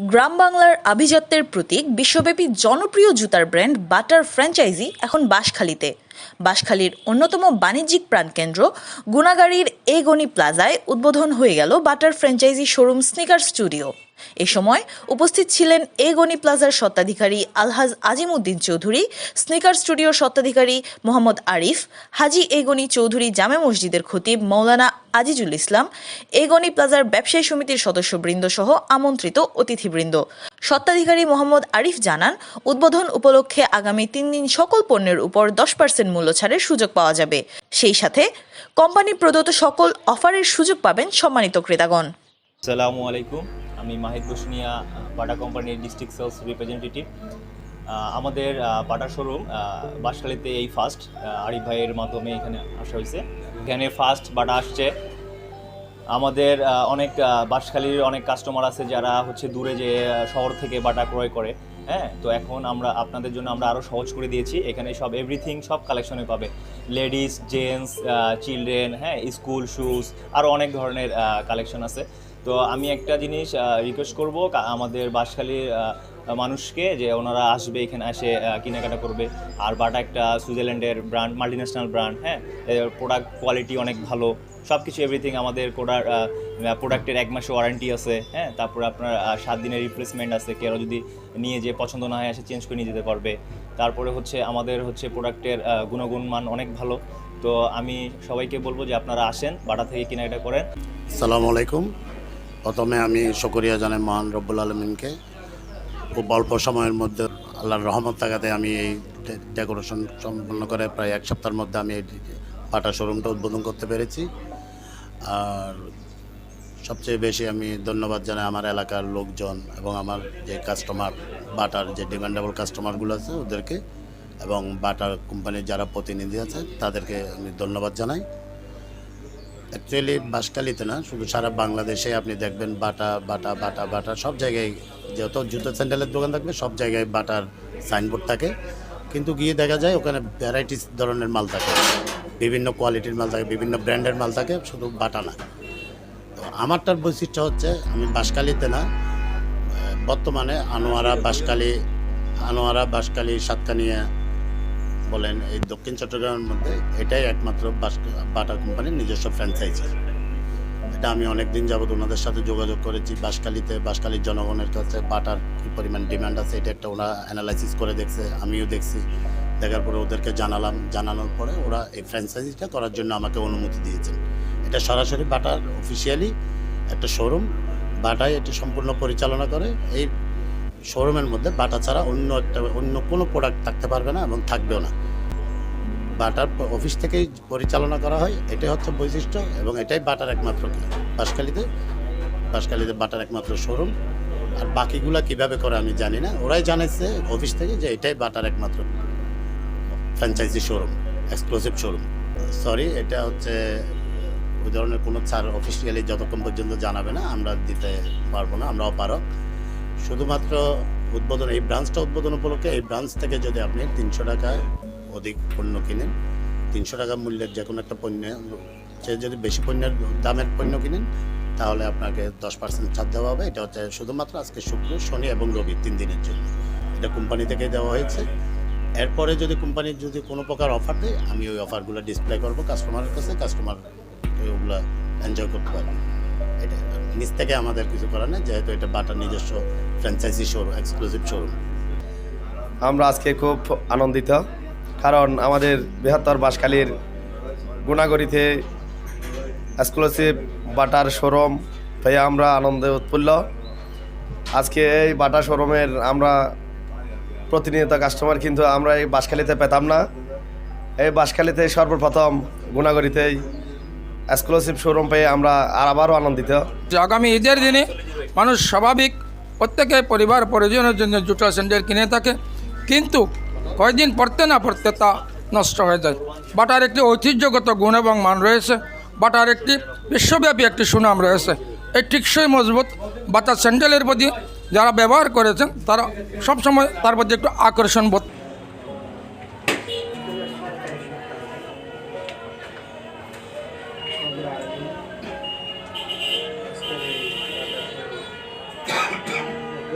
গ্রাম বাংলার আভিজাত্যের প্রতীক বিশ্বব্যাপী জনপ্রিয় জুতার ব্র্যান্ড বাটার ফ্র্যাঞ্চাইজি এখন বাঁশখালীতে। বাঁশখালীর অন্যতম বাণিজ্যিক প্রাণকেন্দ্র গুনাগাড়ির এগনি প্লাজায় উদ্বোধন হয়ে গেল বাটার ফ্র্যাঞ্চাইজি শোরুম স্নিকার স্টুডিও। এ সময় উপস্থিত ছিলেন এগনি প্লাজার স্বত্বাধিকারী আলহাজ আজিম উদ্দিন চৌধুরী স্নিকার স্টুডিওর স্বত্বাধিকারী মোহাম্মদ আরিফ, হাজি এগনি চৌধুরী জামে মসজিদের খতিব মৌলানা আজিজুল ইসলাম, এগনি প্লাজার ব্যবসায়ী সমিতির সদস্যবৃন্দ সহ আমন্ত্রিত অতিথিবৃন্দ। স্বত্বাধিকারী মোহাম্মদ আরিফ জানান, উদ্বোধন উপলক্ষে আগামী তিন দিন সকল পণ্যের উপর দশ পার্সেন্ট মূল্য ছাড়ের সুযোগ পাওয়া যাবে। সেই সাথে কোম্পানি প্রদত্ত সকল অফারের সুযোগ পাবেন সম্মানিত ক্রেতাগণ। আসসালামু আলাইকুম। আমি মাহিদ বসুনিয়া বাটা কোম্পানির ডিস্ট্রিক্ট সেলস রিপ্রেজেন্টেটিভ। আমাদের বাটা শোরুম বাঁশখালীতে এই ফার্স্ট আরিফ ভাইয়ের মাধ্যমে এখানে আসা হয়েছে। এখানে ফার্স্ট বাটা আসছে। আমাদের অনেক আহ, বাঁশখালীর অনেক কাস্টমার আছে যারা হচ্ছে দূরে যে শহর থেকে বাটা ক্রয় করে। হ্যাঁ তো এখন আমরা আপনাদের জন্য আমরা আরও সহজ করে দিয়েছি। এখানে সব এভরিথিং সব কালেকশনে পাবে। লেডিস জেন্টস চিলড্রেন হ্যাঁ স্কুল শ্যুজ আরও অনেক ধরনের কালেকশন আছে। তো আমি একটা জিনিস রিকোয়েস্ট করব আমাদের বাঁশখালীর আহ, মানুষকে যে ওনারা আসবে, এখানে এসে কেনাকাটা করবে। আর বাটা একটা সুইজারল্যান্ডের ব্র্যান্ড মাল্টিন্যাশনাল ব্র্যান্ড হ্যাঁ? প্রোডাক্ট কোয়ালিটি অনেক ভালো। সব কিছু এভরিথিং আমাদের কোডার প্রোডাক্টের এক মাসে ওয়ারেন্টি আছে হ্যাঁ? তারপরে আপনার সাত দিনের রিপ্লেসমেন্ট আছে। কেউ যদি নিয়ে যে পছন্দ না হয় এসে চেঞ্জ করে নিয়ে যেতে পারবে। তারপরে হচ্ছে আমাদের হচ্ছে প্রোডাক্টের গুণগুণ মান অনেক ভালো। তো আমি সবাইকে বলব যে আপনারা আসেন, বাটা থেকে কেনাকাটা করেন। সালামু আলাইকুম। প্রথমে আমি শুকরিয়া জানাই মহান রব্বুল আলমিনকে। খুব অল্প সময়ের মধ্যে আল্লাহর রহমত থাকাতে আমি এই ডেকোরেশন সম্পন্ন করে প্রায় এক সপ্তাহের মধ্যে আমি এই পাটা শোরুমটা উদ্বোধন করতে পেরেছি। আর সবচেয়ে বেশি আমি ধন্যবাদ জানাই আমার এলাকার লোকজন এবং আমার যে কাস্টমার বাটার যে ডিমান্ডেবল কাস্টমারগুলো আছে ওদেরকে এবং বাটার কোম্পানির যারা প্রতিনিধি আছে তাদেরকে আমি ধন্যবাদ জানাই। অ্যাকচুয়ালি বাঁশখালীতে না, শুধু সারা বাংলাদেশে আপনি দেখবেন বাটা বাটা বাটা বাটা, সব জায়গায় যত জুতো স্যান্ডেলের দোকান থাকবে, সব জায়গায় বাটার সাইনবোর্ড থাকে। কিন্তু গিয়ে দেখা যায় ওখানে ভ্যারাইটিস ধরনের মাল থাকে। বিভিন্ন কোয়ালিটির মাল থাকে, বিভিন্ন ব্র্যান্ডের মাল থাকে, শুধু বাটা না। তো আমারটার বৈশিষ্ট্য হচ্ছে, আমি বাঁশখালীতে না, বর্তমানে আনোয়ারা বাঁশখালী আনোয়ারা বাঁশখালী সাতকানিয়া বলেন, এই দক্ষিণ চট্টগ্রামের মধ্যে এটাই একমাত্র বাটা কোম্পানির নিজস্ব ফ্র্যাঞ্চাইজি এটা আমি অনেক দিন যাবত ওনাদের সাথে যোগাযোগ করেছি। বাসকালিতে বাঁশখালীর জনগণের কাছে বাটার কী পরিমাণ ডিমান্ড আছে, এটা একটা ওরা অ্যানালাইসিস করে দেখছে, আমিও দেখছি। দেখার পরে ওদেরকে জানালাম, জানানোর পরে ওরা এই ফ্র্যাঞ্চাইজিটা করার জন্য আমাকে অনুমতি দিয়েছেন। এটা সরাসরি বাটার অফিসিয়ালি একটা শোরুম বাটাই এটা সম্পূর্ণ পরিচালনা করে। এই শোরুমের মধ্যে বাটা ছাড়া অন্য একটা, অন্য কোনো প্রোডাক্ট থাকতে পারবে না এবং থাকবেও না। বাটার অফিস থেকেই পরিচালনা করা হয়, এটাই হচ্ছে বৈশিষ্ট্য এবং এটাই বাটার একমাত্র বাঁশখালীতে বাঁশখালীতে বাটার একমাত্র শোরুম। আর বাকিগুলা কীভাবে করে আমি জানি না। ওরাই জানাইছে অফিস থেকে যে এটাই বাটার একমাত্র franchise showroom exclusive showroom sorry এটা হচ্ছে ওই ধরনের কোনো ছাড় অফিসিয়ালি যতক্ষণ পর্যন্ত জানাবে না, আমরা দিতে পারব না আমরা অপারক শুধুমাত্র উদ্বোধন, এই ব্রাঞ্চটা উদ্বোধন উপলক্ষে, এই ব্রাঞ্চ থেকে যদি আপনি তিনশো টাকা অধিক পণ্য কিনেন, তিনশো টাকা মূল্যের যে কোনো একটা পণ্য, সে যদি বেশি পণ্যের দামের পণ্য কিনেন, তাহলে আপনাকে দশ পার্সেন্ট ছাড় দেওয়া হবে। এটা হচ্ছে শুধুমাত্র আজকে শুক্র, শনি এবং রবি, তিন দিনের জন্য। এটা কোম্পানি থেকে দেওয়া হয়েছে। এরপরে যদি কোম্পানির যদি কোনো প্রকার অফার দেয়, আমি ওই অফারগুলো ডিসপ্লে করব কাস্টমারের কাছে, কাস্টমার ওগুলো এনজয় করতে পারবে। এটা থেকে আমাদের কিছু করার নেই, যেহেতু এটা বাটার নিজস্ব ফ্র্যাঞ্চাইজি শোরুম এক্সক্লুসিভ শোরুম আমরা আজকে খুব আনন্দিত, কারণ আমাদের বৃহত্তর বাঁশখালীর গুণাগড়িতে এক্সক্লুসিভ বাটার শোরুম পেয়ে আমরা আনন্দে উৎফুল্ল। আজকে এই বাটা শোরুমের আমরা প্রতিনিয়ত কাস্টমার কিন্তু আমরা এই বাঁশখালীতে পেতাম না। এই বাঁশখালীতে সর্বপ্রথম গুণাগড়িতেই এক্সক্লুসিভ শোরুম পেয়ে আমরা আর আবারও আনন্দিত। যে আগামী ঈদের দিনে মানুষ স্বাভাবিক প্রত্যেকে পরিবার, পরিজনের জন্য জুতো, স্যান্ডেল কিনে থাকে। কিন্তু কয়েকদিন পড়তে না পড়তে তা নষ্ট হয়ে যায়। বাটার একটি ঐতিহ্যগত গুণ এবং মান রয়েছে। বাটার একটি বিশ্বব্যাপী একটি সুনাম রয়েছে। এই টিকসই মজবুত বাটার স্যান্ডেলের প্রতি যারা ব্যবহার করেছেন, তারা সবসময় তার প্রতি একটু আকর্ষণ বোধ